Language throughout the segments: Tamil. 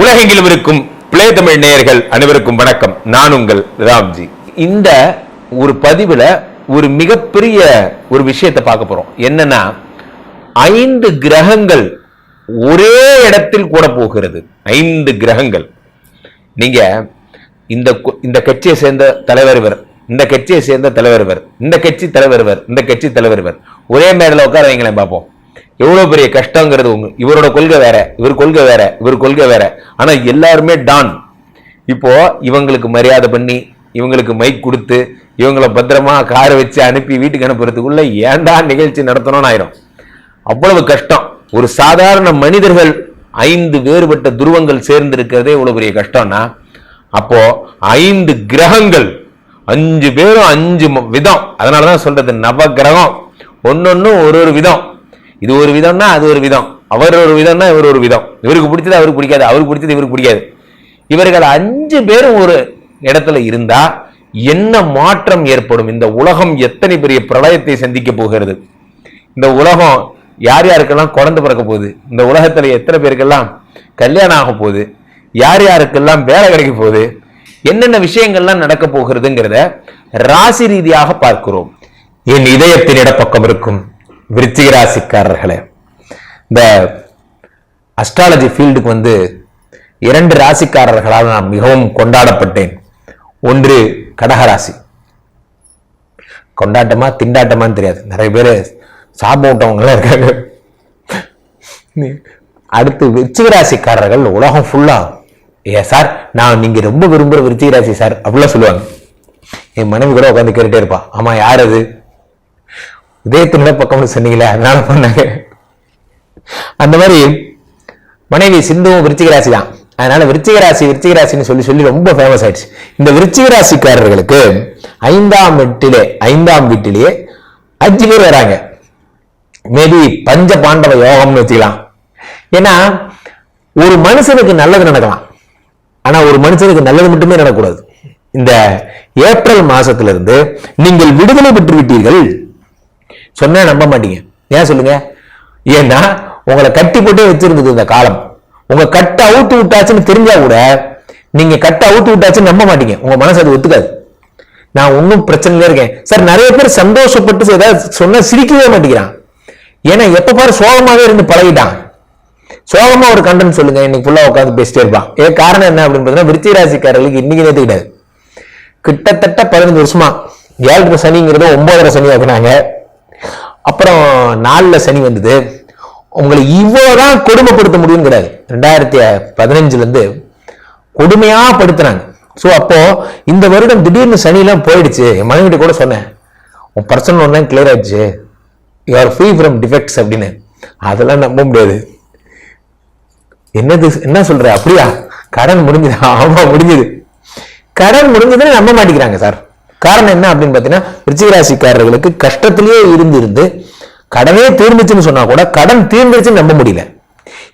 உலகெங்கிலும் இருக்கும் பிளே தமிழ் நேயர்கள் அனைவருக்கும் வணக்கம். நான் உங்கள் ராம்ஜி. இந்த ஒரு பதிவில் ஒரு மிகப்பெரிய ஒரு விஷயத்தை பார்க்க போறோம். என்னன்னா ஐந்து கிரகங்கள் ஒரே இடத்தில் கூட போகிறது. ஐந்து கிரகங்கள். நீங்க இந்த இந்த கட்சியை சேர்ந்த தலைவர் இவர் இந்த கட்சியை சேர்ந்த தலைவர் இவர் இந்த கட்சி தலைவர் இவர் இந்த கட்சி தலைவர் இவர். ஒரே மேடல உட்கார வைங்களேன் பார்ப்போம் எவ்வளோ பெரிய கஷ்டங்கிறது உங்க இவரோட கொள்கை வேற இவர் கொள்கை வேற இவர் கொள்கை வேற. ஆனால் எல்லாருமே டான். இப்போ இவங்களுக்கு மரியாதை பண்ணி இவங்களுக்கு மைக் கொடுத்து இவங்களை பத்திரமா காரை வச்சு அனுப்பி வீட்டுக்கு அனுப்புறதுக்குள்ள ஏன்டா நிகழ்ச்சி நடத்தணும்னு ஆயிரும். அவ்வளவு கஷ்டம். ஒரு சாதாரண மனிதர்கள் ஐந்து வேறுபட்ட துருவங்கள் சேர்ந்து இருக்கிறதே இவ்வளவு பெரிய கஷ்டம்னா அப்போ ஐந்து கிரகங்கள் அஞ்சு பேரும் அஞ்சு விதம். அதனாலதான் சொல்றது நவ கிரகம். ஒன்னொன்னும் ஒரு ஒரு விதம். இது ஒரு விதம்னா அது ஒரு விதம். அவர் ஒரு விதம்னா இவர் ஒரு விதம். இவருக்கு பிடிச்சது அவருக்கு பிடிக்காது. அவருக்கு பிடிச்சது இவருக்கு பிடிக்காது. இவர்கள் அஞ்சு பேரும் ஒரு இடத்துல இருந்தா என்ன மாற்றம் ஏற்படும்? இந்த உலகம் எத்தனை பெரிய பிரளயத்தை சந்திக்க போகிறது? இந்த உலகம் யார் யாருக்கெல்லாம் குழந்தை பிறக்க போகுது? இந்த உலகத்துல எத்தனை பேருக்கெல்லாம் கல்யாணம் ஆக போகுது? யார் யாருக்கெல்லாம் வேலை கிடைக்க போகுது? என்னென்ன விஷயங்கள்லாம் நடக்க போகிறதுங்கிறத ராசி ரீதியாக பார்க்கிறோம். என் இதயத்தின் இடப்பக்கம் இருக்கும். விருச்சிகராசிக்காரர்களே இந்த அஸ்ட்ராலஜி ஃபீல்டுக்கு வந்து இரண்டு ராசிக்காரர்களால் நான் மிகவும் கொண்டாடப்பட்டேன். ஒன்று கடகராசி. கொண்டாட்டமா திண்டாட்டமான்னு தெரியாது. நிறைய பேர் சாப்பிட்டவங்களாம் இருக்காங்க. அடுத்து விருச்சிகராசிக்காரர்கள் உலகம் ஃபுல்லா ஏ சார் நான் நீங்க ரொம்ப விரும்புற விருச்சிகராசி சார் அப்படிலாம் சொல்லுவாங்க. என் மனைவி கூட உட்காந்து கேட்டுகிட்டே இருப்பா. ஆமாம் யார் அது? இதயத்தினோட பக்கம்னு சொன்னீங்களே அதனால பண்ணாங்க. அந்த மாதிரி மனைவி சிந்துவும் விருச்சிக ராசி தான் அதனால விருச்சிக ராசி விருச்சிக ராசின்னு சொல்லி சொல்லி ரொம்ப ஃபேமஸ் ஆயிடுச்சு. இந்த விருச்சிக ராசிக்காரர்களுக்கு ஐந்தாம் வீட்டிலே ஐந்தாம் வீட்டிலேயே அஞ்சு பேர் வராங்க. மேபி பஞ்ச பாண்டவ யோகம்னு வச்சுக்கலாம். ஏன்னா ஒரு மனுஷனுக்கு நல்லது நடக்கலாம். ஆனா ஒரு மனுஷனுக்கு நல்லது மட்டுமே நடக்கக்கூடாது. இந்த ஏப்ரல் மாசத்திலிருந்து நீங்கள் விடுதலை பெற்று விட்டீர்கள் சொன்னா நம்ப மாட்டீங்க. ஏன் சொல்லுங்க? ஏன்னா உங்களை கட்டி போட்டே வச்சிருந்தது இந்த காலம். உங்க கட்டை அவுத்து விட்டாச்சுன்னு தெரிஞ்சா கூட நீங்க கட்டை அவுத்து விட்டாச்சுன்னு நம்ப மாட்டீங்க. உங்க மனசு அது ஒத்துக்காது. நான் ஒன்றும் பிரச்சனையில இருக்கேன். சார் நிறைய பேர் சந்தோஷப்பட்டு ஏதாவது சொன்னா சிரிக்கவே மாட்டேங்கிறான். ஏன்னா எப்ப பாரு சோகமாவே இருந்து பழகிட்டான். சோகமா ஒரு கண்டன் சொல்லுங்க. இன்னைக்கு ஃபுல்லா உட்காந்து பேசிட்டே இருப்பான். ஏ காரணம் என்ன அப்படின்னு பார்த்தீங்கன்னா விருத்தி ராசிக்காரர்களுக்கு இன்னைக்கு நேற்று கிடையாது கிட்டத்தட்ட பதினஞ்சு வருஷமா ஏழரை சனிங்கிறத ஒன்பதரை சனி ஆக்குனாங்க அப்புறம் நாளில் சனி வந்தது. உங்களை இவ்வளவுதான் கொடுமைப்படுத்த முடியும் கிடையாது ரெண்டாயிரத்தி பதினஞ்சுலேருந்து கொடுமையாக படுத்துனாங்க ஸோ அப்போ இந்த வருடம் திடீர்னு சனிலாம் போயிடுச்சு. என் மனைவிட்டு கூட சொன்னேன் உன் பர்சனல் ஒன்லாம் கிளியர் ஆயிடுச்சு. You are free from defects அப்படின்னு. அதெல்லாம் நம்ப முடியாது. என்னது என்ன சொல்ற? அப்படியா? கடன் முடிஞ்சது. ஆமா முடிஞ்சது. கடன் முடிஞ்சதுன்னு நம்ப மாட்டேங்கிறாங்க சார். காரணம் என்ன அப்படின்னு பார்த்தீங்கன்னா விருச்சிகராசிக்காரர்களுக்கு கஷ்டத்திலேயே இருந்திருந்து கடனே தீர்ந்துச்சுன்னு சொன்னா கூட கடன் தீர்ந்துருச்சுன்னு நம்ப முடியல.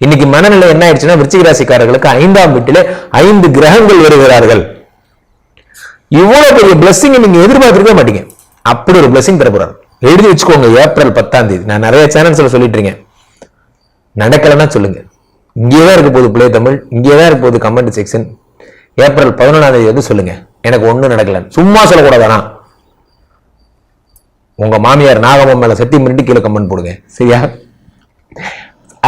இன்னைக்கு மனநிலை என்ன ஆயிடுச்சுன்னா விருச்சிகராசிக்காரர்களுக்கு ஐந்தாம் வீட்டிலே ஐந்து கிரகங்கள் வருகிறார்கள். இவ்வளவு பெரிய பிளஸ்ஸிங் நீங்க எதிர்பார்த்திருக்க மாட்டீங்க. அப்படி ஒரு பிளஸ்ஸிங் தர எழுதி வச்சுக்கோங்க ஏப்ரல் பத்தாம் தேதி. நான் நிறைய சேனல்ஸ்ல சொல்லிட்டு இருக்கேன். நடக்கலைன்னா சொல்லுங்க. இங்கே தான் இருக்க போகுது பிளே தமிழ் இங்கே தான் இருக்க போகுது கமெண்ட் செக்ஷன் ஏப்ரல் பதினொன்றாம் தேதி வந்து சொல்லுங்க. எனக்கு ஒன்றும் நடக்கல. சும்மா சொல்லக்கூடாது உங்க மாமியார் நாகம்மா மேல சத்தி மினிட்டு கீழே கமெண்ட் போடுங்க. சரியா?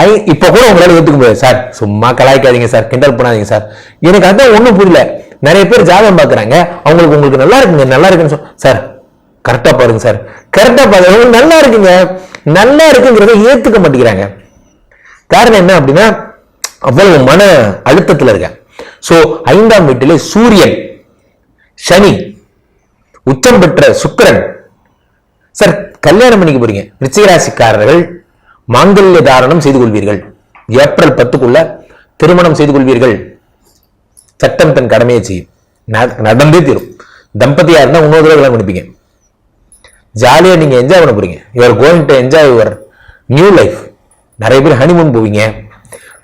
ஐ இப்ப கூட உங்களால ஏற்றுக்க முடியாது சார். சும்மா கலாய்க்காதீங்க சார். கிண்டல் பண்ணாதீங்க சார். எனக்கு அதான் ஒன்றும் புரியல. நிறைய பேர் ஜாதகம் பாக்குறாங்க. அவங்களுக்கு உங்களுக்கு நல்லா இருக்குங்க நல்லா இருக்குன்னு சொல் சார் கரெக்டாக பாருங்க சார். கரெக்டாக பாருங்க. நல்லா இருக்குங்க. நல்லா இருக்குங்கிறத ஏத்துக்க மாட்டேங்கிறாங்க. காரணம் என்ன அப்படின்னா அவ்வளவு மன அழுத்தத்துல இருக்கேன். ஸோ ஐந்தாம் வீட்டிலே சூரியன். சனி உச்சம் பெற்ற சுக்கரன். சார் கல்யாணம் பண்ணிக்க போறீங்க. விருச்சிக மாங்கல்ய தாரணம் செய்து கொள்வீர்கள். ஏப்ரல் பத்துக்குள்ள திருமணம் செய்து கொள்வீர்கள். சட்டம் தன் கடமையை செய்யும். நடந்தே தீரும். தம்பதியா இருந்தால் இன்னொரு தடவை கல்யாணம் பண்ணிப்பீங்க. ஜாலியாக நீங்கள் என்ஜாய் பண்ண போறீங்க. Your going to enjoy your new life நிறைய பேர் ஹனிமூன் போவீங்க.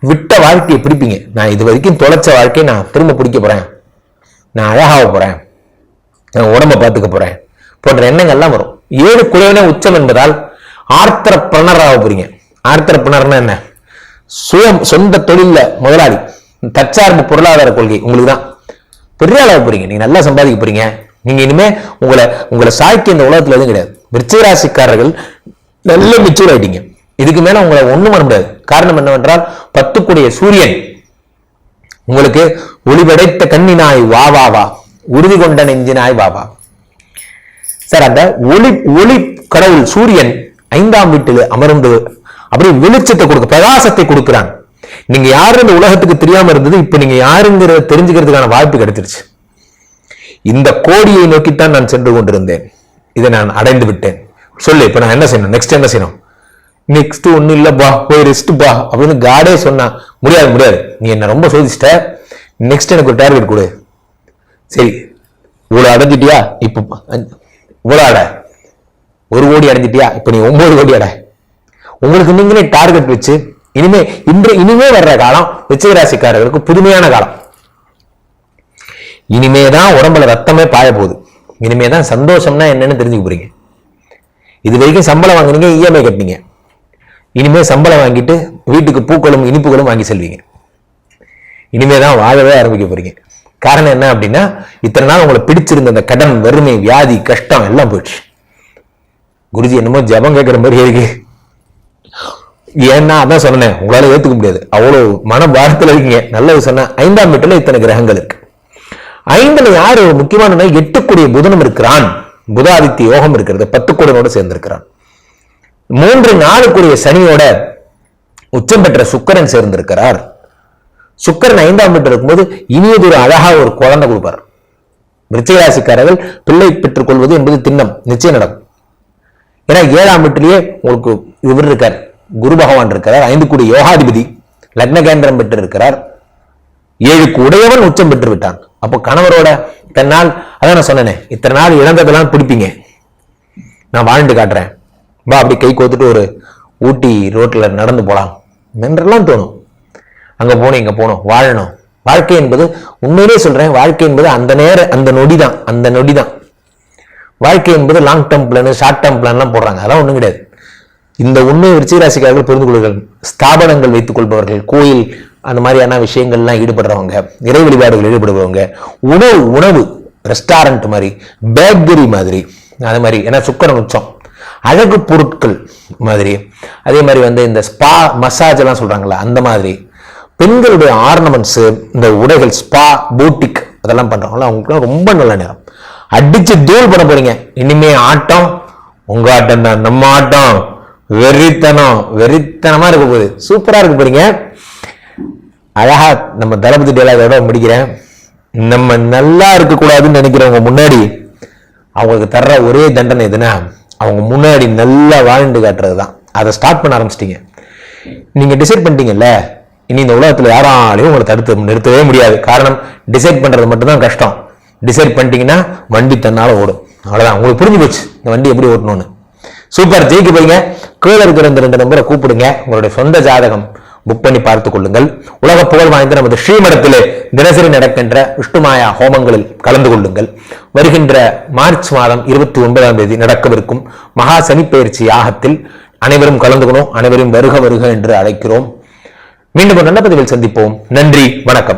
விட்ட வாழ்க்கையை பிடிப்பீங்க. நான் இது வரைக்கும் தொலைச்ச வாழ்க்கையை நான் திரும்ப பிடிக்க போறேன். நான் அழகாக போகிறேன் நான் உடம்பை பார்த்துக்க போகிறேன் போன்ற எண்ணங்கள்லாம் வரும். ஏழு குறைவின உச்சம் என்பதால் ஆர்த்தர ஆக போறீங்க. ஆர்த்தரப்பணர்னா என்ன? சுயம் சொந்த தொழில்ல முதலாளி. தற்சார்பு பொருளாதார கொள்கை. உங்களுக்கு தான். பெரிய அளவு போறீங்க. நீங்க நல்லா சம்பாதிக்க போறீங்க. நீங்க இனிமே உங்களை உங்களை சாய்க்கு இந்த உலகத்துல எதுவும் கிடையாது. விருச்சிகராசிக்காரர்கள் நல்ல மெச்சூர் ஆயிட்டீங்க. இதுக்கு மேல உங்களை ஒண்ணும் பண்ண முடியாது. காரணம் என்னவென்றால் பத்துக்குடைய சூரியன். உங்களுக்கு ஒளிபடைத்த கண்ணினாய் வா வா வா. உறுதி கொண்ட நெஞ்சினாய் வா வா. சார் அந்த ஒளி ஒளி கடவுள் சூரியன் ஐந்தாம் வீட்டில் அமர்ந்து அப்படி வெளிச்சத்தை கொடுக்க பிரகாசத்தை கொடுக்குறான். நீங்க யாரு இந்த உலகத்துக்கு தெரியாம இருந்தது இப்ப நீங்க யாருங்கிறத தெரிஞ்சுக்கிறதுக்கான வாய்ப்பு கிடைச்சிருச்சு. இந்த கோடியை நோக்கித்தான் நான் சென்று கொண்டிருந்தேன். இதை நான் அடைந்து விட்டேன். சொல்லு இப்ப நான் என்ன செய்யணும்? நெக்ஸ்ட் என்ன செய்யணும்? நெக்ஸ்ட் ஒன்றும் இல்லைப்பா போய் ரெஸ்ட் பா அப்படின்னு காடே சொன்னா முடியாது முடியாது. நீ என்ன ரொம்ப சோதிச்சிட்ட. நெக்ஸ்ட் எனக்கு ஒரு டார்கெட் கொடு. சரி இவ்வளோ அடைஞ்சிட்டியா? இப்போ இவ்வளோ அட அடை. ஒரு கோடி அடைஞ்சிட்டியா? இப்போ நீ ஒன்பது கோடி அடை. உங்களுக்கு நீங்களே டார்கெட் வச்சு இனிமே இன்று இனிமே வர்ற காலம் ரிச்சிகராசிக்காரர்களுக்கு புதுமையான காலம். இனிமே தான் உடம்புல ரத்தமே பாய போகுது. இனிமே தான் சந்தோஷம்னா என்னன்னு தெரிஞ்சுக்க போறீங்க. இது வரைக்கும் சம்பளம் வாங்குனீங்க இஎம்ஐ கட்டினீங்க. இனிமே சம்பளம் வாங்கிட்டு வீட்டுக்கு பூக்களும் இனிப்புகளும் வாங்கி செல்வீங்க. இனிமே தான் வாழவே ஆரம்பிக்க போறீங்க. காரணம் என்ன அப்படின்னா இத்தனை நாள் உங்களை பிடிச்சிருந்த அந்த கடன் வறுமை வியாதி கஷ்டம் எல்லாம் போயிடுச்சு. குருஜி என்னமோ ஜெபம் கேட்குற மாதிரி இருக்கு. ஏன்னா அதான் சொன்னேன் உங்களால ஏத்துக்க முடியாது. அவ்வளவு மன பாரத்தில் இருக்கீங்க. நல்லது சொன்னேன் ஐந்தாம் வீட்டில் இத்தனை கிரகங்கள் இருக்கு. ஐந்துல யாரு ஒரு முக்கியமான எட்டுக்குடிய புதனம் இருக்கிறான்? புதாதித்ய யோகம் இருக்கிறது பத்துக்குடனோடு சேர்ந்திருக்கிறான். மூன்று நாளுக்குரிய சனியோட உச்சம் பெற்ற சுக்கரன் சேர்ந்திருக்கிறார். சுக்கரன் ஐந்தாம் வீட்டில் இருக்கும்போது இனியதொரு அழகா ஒரு குழந்தை கொடுப்பார். விருச்சிகராசிக்காரர்கள் பிள்ளை பெற்றுக் கொள்வது என்பது திண்ணம் நிச்சயம் நடக்கும். ஏன்னா ஏழாம் வீட்டிலேயே உங்களுக்கு இவர் இருக்கார் குரு பகவான் இருக்கிறார் ஐந்து கூடிய யோகாதிபதி லக்ன கேந்திரம் பெற்று இருக்கிறார் ஏழுக்கு உடையவன் உச்சம் பெற்று விட்டான். அப்போ கணவரோட தன்னால் அதான் நான் சொன்னேன் இத்தனை நாள் இழந்ததெல்லாம் பிடிப்பீங்க. நான் வாழ்ந்து காட்டுறேன். வா அப்படி கை கோத்துட்டு ஒரு ஊட்டி ரோட்டில் நடந்து போகலாம் என்றெல்லாம் தோணும். அங்கே போகணும் இங்கே போகணும் வாழணும். வாழ்க்கை என்பது உண்மையிலே சொல்கிறேன் வாழ்க்கை என்பது அந்த நேர அந்த நொடி தான் அந்த நொடி தான் வாழ்க்கை என்பது long term plan short term பிளான்லாம் போடுறாங்க. அதெல்லாம் ஒன்றும் கிடையாது. இந்த உண்மையை விருச்சிகராசிக்காரர்கள் புரிந்து கொள்ளுங்கள். ஸ்தாபனங்கள் வைத்துக் கொள்பவர்கள் கோயில் அந்த மாதிரியான விஷயங்கள்லாம் ஈடுபடுறவங்க இறை வழிபாடுகள் ஈடுபடுபவங்க உணவு உணவு ரெஸ்டாரண்ட் மாதிரி பேக்கரி மாதிரி அது மாதிரி. ஏன்னா சுக்கரன் உச்சம். அழகு பொருட்கள் மாதிரி. அதே மாதிரி வந்து இந்த ஸ்பா மசாஜ் எல்லாம் சொல்கிறாங்களே அந்த மாதிரி. பெண்களுடைய ஆர்னமெண்ட்ஸு இந்த உடைகள் ஸ்பா பூட்டிக் அதெல்லாம் பண்றவங்களா அவங்களுக்கு ரொம்ப நல்ல நேரம். அடித்து தூள் பண்ண போறீங்க. இனிமே ஆட்டம் உங்கள் ஆட்டம் தான் நம்ம ஆட்டம். வெறித்தனம் வெறித்தனமாக இருக்க போகுது. சூப்பராக இருக்க போறீங்க. அழகா நம்ம தளபதி டேலாகோட முடிக்கிறேன். நம்ம நல்லா இருக்கக்கூடாதுன்னு நினைக்கிறவங்க முன்னாடி அவங்களுக்கு தர்ற ஒரே தண்டனை எதுனா அவங்க முன்னாடி நல்லா வாழ்ந்து காட்டுறது தான் அதை ஸ்டார்ட் பண்ண ஆரம்பிச்சிட்டீங்க. நீங்க டிசைட் பண்ணிட்டீங்கல்ல இனி இந்த உலகத்துல யாராலையும் உங்களை தடுத்து நிறுத்தவே முடியாது. காரணம் டிசைட் பண்றது மட்டும்தான் கஷ்டம். டிசைட் பண்ணிட்டீங்கன்னா வண்டி தன்னால ஓடும். அவ்வளோதான் உங்களுக்கு புரிஞ்சு போச்சு இந்த வண்டி எப்படி ஓட்டணும்னு. சூப்பர். ஜெயிக்க போறீங்க. கீழே இருக்கிற இந்த ரெண்டு நம்பரை கூப்பிடுங்க. உங்களுடைய சொந்த ஜாதகம் புக் பண்ணி பார்த்துக் கொள்ளுங்கள். உலக புகழ் வாய்ந்த நமது ஸ்ரீமடத்திலே தினசரி நடக்கின்ற விஷ்ணுமாயா ஹோமங்களில் கலந்து கொள்ளுங்கள். வருகின்ற மார்ச் மாதம் இருபத்தி ஒன்பதாம் தேதி நடக்கவிருக்கும் மகா சனி பயிற்சி யாகத்தில் அனைவரும் கலந்துகணும் அனைவரும் வருக வருக என்று அழைக்கிறோம். மீண்டும் ஒரு நல்ல பதிவில் சந்திப்போம். நன்றி. வணக்கம்.